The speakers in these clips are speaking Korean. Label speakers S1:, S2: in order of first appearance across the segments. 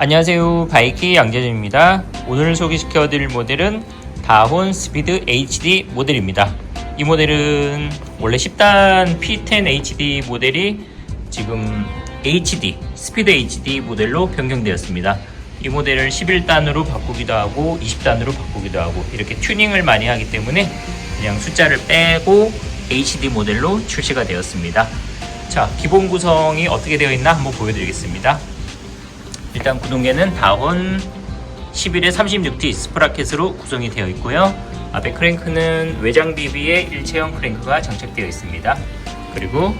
S1: 안녕하세요. 바이키 양재준입니다. 오늘 소개시켜 드릴 모델은 다혼 스피드 HD 모델입니다. 이 모델은 원래 10단 P10 HD 모델이 지금 HD 스피드 HD 모델로 변경되었습니다. 이 모델을 11단으로 바꾸기도 하고 20단으로 바꾸기도 하고 이렇게 튜닝을 많이 하기 때문에 그냥 숫자를 빼고 HD 모델로 출시가 되었습니다. 자 기본 구성이 어떻게 되어 있나 한번 보여드리겠습니다 일단 구동계는 다원 11에 36T 스프라켓으로 구성이 되어 있고요. 앞에 크랭크는 외장 비비의 일체형 크랭크가 장착되어 있습니다. 그리고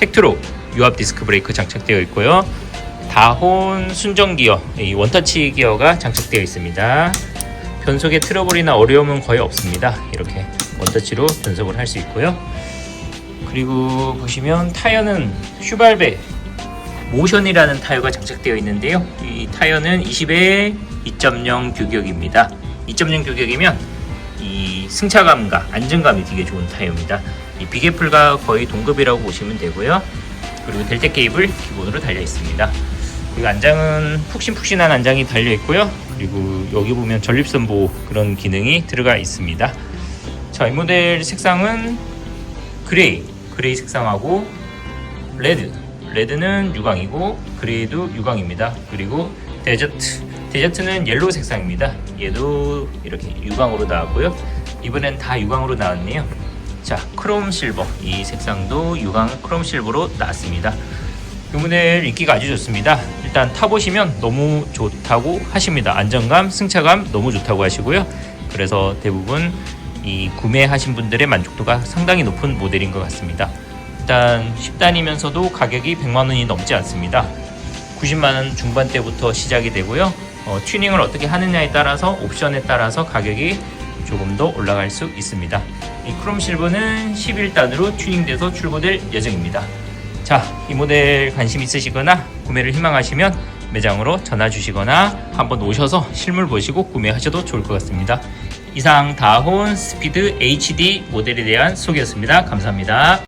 S1: 텍트로 유압 디스크 브레이크 장착되어 있고요. 다혼 순정 기어, 이 원터치 기어가 장착되어 있습니다. 변속에 트러블이나 어려움은 거의 없습니다. 이렇게 원터치로 변속을 할 수 있고요. 그리고 보시면 타이어는 슈발베 모션이라는 타이어가 장착되어 있는데요. 이 타이어는 20에 2.0 규격입니다. 2.0 규격이면 이 승차감과 안정감이 되게 좋은 타이어입니다. 이 비계풀과 거의 동급이라고 보시면 되고요. 그리고 델타 케이블 기본으로 달려 있습니다. 그리고 안장은 푹신푹신한 안장이 달려 있고요. 그리고 여기 보면 전립선 보호 그런 기능이 들어가 있습니다. 자, 이 모델 색상은 그레이, 그레이 색상하고 레드, 레드는 유광이고 그레이도 유광입니다. 그리고 데저트, 데저트는 옐로우 색상입니다. 얘도 이렇게 유광으로 나왔고요. 이번엔 다 유광으로 나왔네요. 자, 크롬 실버 이 색상도 유광 크롬 실버로 나왔습니다. 이 모델 인기가 아주 좋습니다. 일단 타보시면 너무 좋다고 하십니다. 안정감, 승차감 너무 좋다고 하시고요. 그래서 대부분 이 구매하신 분들의 만족도가 상당히 높은 모델인 것 같습니다. 일단 10단이면서도 가격이 100만 원이 넘지 않습니다. 90만 원 중반대부터 시작이 되고요. 어, 튜닝을 어떻게 하느냐에 따라서 옵션에 따라서 가격이 조금 더 올라갈 수 있습니다. 이 크롬 실버는 11단으로 튜닝돼서 출고될 예정입니다. 자, 이 모델 관심 있으시거나 구매를 희망하시면 매장으로 전화 주시거나 한번 오셔서 실물 보시고 구매하셔도 좋을 것 같습니다. 이상 다혼 스피드 HD 모델에 대한 소개였습니다. 감사합니다.